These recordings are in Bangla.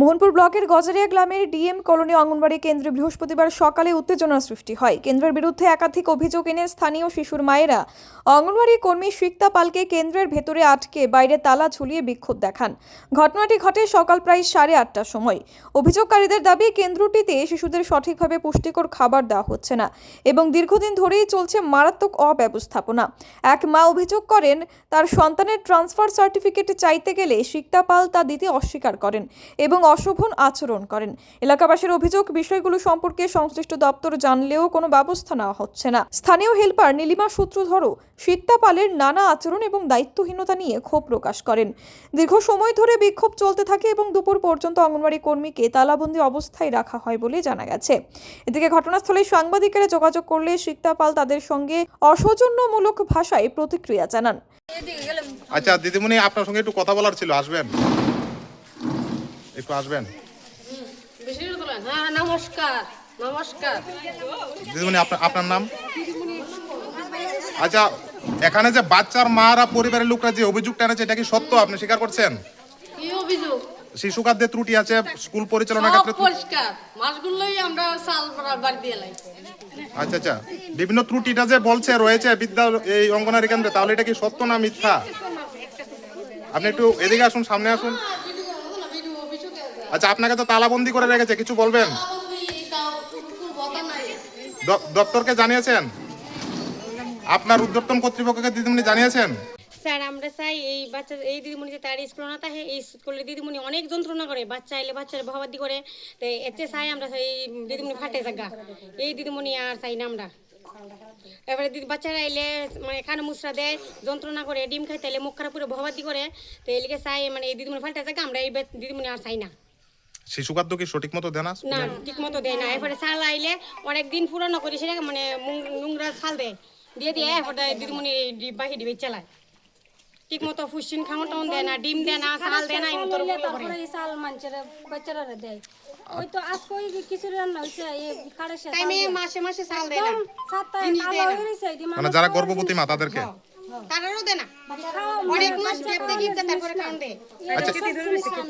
মোহনপুর ব্লকের গজারিয়া গ্রামের ডিএম কলোনি অঙ্গনবাড়ি কেন্দ্রে বৃহস্পতিবার সকালে উত্তেজনার সৃষ্টি হয়। কেন্দ্রের বিরুদ্ধে একাধিক অভিযোগ এনে স্থানীয় শিশুর মায়েরা অঙ্গনবাড়ি কর্মী সিক্তা পালকে কেন্দ্রের ভেতরে আটকে বাইরে তালা ঝুলিয়ে বিক্ষোভ দেখান। ঘটনাটি ঘটে সকাল প্রায় সাড়ে আটটার সময়। অভিযোগকারীদের দাবি, কেন্দ্রটিতে শিশুদের সঠিকভাবে পুষ্টিকর খাবার দেওয়া হচ্ছে না এবং দীর্ঘদিন ধরেই চলছে মারাত্মক অব্যবস্থাপনা। এক মা অভিযোগ করেন, তার সন্তানের ট্রান্সফার সার্টিফিকেট চাইতে গেলে সিক্তা পাল তা দিতে অস্বীকার করেন এবং অশোভন আচরণ করেন। এলাকাবাসীর অভিযোগ, বিষয়গুলো সম্পর্কে সংশ্লিষ্ট দপ্তর জানলেও কোনো ব্যবস্থা নেওয়া হচ্ছে না। স্থানীয় হেল্পার নীলিমা সূত্রধরও সিক্তা পালের নানা আচরণ এবং দায়িত্বহীনতা নিয়ে ক্ষোভ প্রকাশ করেন। দীর্ঘ সময় ধরে বিক্ষোভ চলতে থাকে এবং দুপুর পর্যন্ত অঙ্গনওয়াড়ি কর্মীকে তালাবন্দি অবস্থায় রাখা হয় বলে জানা গেছে। এদিকে ঘটনাস্থলে সাংবাদিকেরা যোগাযোগ করলে সিক্তা পাল তাদের সঙ্গে অসৌজন্যমূলক ভাষায় প্রতিক্রিয়া জানান। আচ্ছা দিদিমণি, আপনার সঙ্গে একটু কথা বলার ছিল, আসবেন? একটু আসবেন। নমস্কার নমস্কার দিদিমণি আপনার নাম? আচ্ছা এখানে যে বাচ্চার মারা পরিবারের লোকরা যে অভিযোগটা এনেছে এটা কি সত্য? আপনি স্বীকার করছেন? কি অভিযোগ? শিশু খাদ্যে ত্রুটি আছে স্কুল পরিচালনা ক্ষেত্রে পরিষ্কার। মাছগুলোই আমরা সাল বাড়ি দিয়ে লাই আচ্ছা আচ্ছা। বিভিন্ন ত্রুটিটা যে বলছে রয়েছে বিদ্যা এই অঙ্গনারী কেন্দ্রে তাহলে এটা কি সত্য না মিথ্যা? আপনি একটু এদিকে আসুন সামনে আসুন। আচ্ছা আপনাকে তো তালাবন্দি করে রেখেছে, কিছু বলবেন? দপ্তরকে জানিয়েছেন? আপনার উদ্যোক্তম কর্তৃপক্ষকে দিদিমণি জানিয়েছেন? স্যার, আমরা চাই এই বাচ্চা, এই দিদিমণি যে তার স্কুল না থাকে, এই স্কুলের দিদিমণি অনেক যন্ত্রণা করে। বাচ্চা এলে বাচ্চার ভাবাদি করে। তো এতে চাই আমরা, এই দিদিমণি ফাটে জায়গা। এই দিদিমণি আর চাই না আমরা। এবারে দিদি, বাচ্চারা এলে মানে খানা মুসরা দেয়, যন্ত্রণা করে, ডিম খাইতে এলে মুখ খারাপ করে ভবাদি করে। তো এলিকে চাই মানে এই দিদিমণি ফাটে জায়গা, আমরা এই দিদিমণি আর চাই না। শিশু খাদ্য কি সঠিক মতো দেন না না ঠিক মতো দেয় না। এরপরে চাল আইলে অনেক দিন পুরানো করে সেটাকে মানে নোংরা চাল দেয়। দিয়ে দিয়ে এরপরে দিদিমণি বাহি ডিবে চালায়। ঠিক মতো ফুসিন খাওয়া টাউন দেয় না ডিম দেয় না চাল দেয় না এমন তোর তারপরে এই চাল মানুষের বাচ্চারা দেয়। ওই তো আজকে ওই কিছু রান্না হয়েছে এই কারে শেষ টাইমে মাসে মাসে চাল দেয় না। দেয়। হয়ে মানে যারা গর্ভবতী মা তাদেরকে? তারারও না। অনেক মাস তারপরে আচ্ছা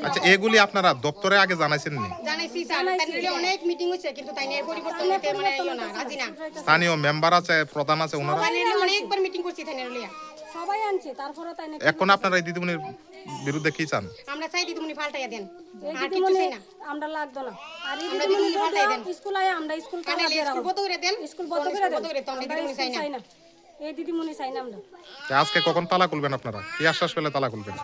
আচ্ছা এগুলি আপনারা দপ্তরে আগে জানাইছেন নি? জানাইছি স্যার। তাই অনেক মিটিং হয়েছে কিন্তু তাই নিয়ে পরিবর্তন হতে মানে ইয়ে না রাজি না। স্থানীয় মেম্বার আছে প্রধান আছে ওনারা? অনেকবার মিটিং করছি তাই নিয়ে সবাই আনছে তারপরে তাই এখন আপনারা এই দিদিমণির বিরুদ্ধে কি চান? আমরা চাই দিদিমণি পাল্টাইয়া দেন। আর কিছু চাই না। আমরা লাগতো না। আর দিদিমণি দেন। স্কুল আয় আমরা স্কুল স্কুল বন্ধ করে দেন। স্কুল বন্ধ করে দেন। বন্ধ করে তো আমরা আমরা দিদিমণি চাই না। না এই দিদিমণি চাই না আমরা। আজকে কখন তালা খুলবেন আপনারা? কি আশ্বাস পেলে তালা খুলবেন?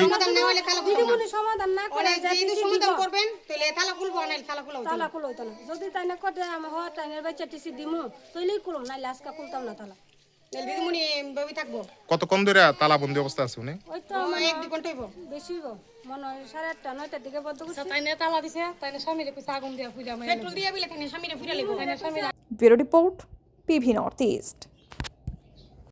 সমাধান না হলে তালা খুলবো না। দিদিমণি সমাধান না করে যদি সমাধান করবেন তাহলে তালা খুলবো না তালা খুলবো তালা খুলো হইতো না। যদি তাই না কটে আমার হওয়ার টাইমের বাচ্চা টিসি দিমু তৈলেই খুলুম নাইলে আজকে খুলতাম না তালা। দিদিমণি বেবি থাকব? কতক্ষণ ধরে তালাবন্দি অবস্থা আছে উনি? ওই তো এক দু ঘণ্টা হইব। বেশি মনে হয় সাড়ে আটটা নয়টার দিকে বদ্ধ করছি। তাই নিয়ে তালা দিছে? তাই নিয়ে স্বামীরে কইছে আগুন দিয়া মাই পেট্রোল দিয়ে বিলে থাকে স্বামীরে ফিরে লিবো bureau report PV North East.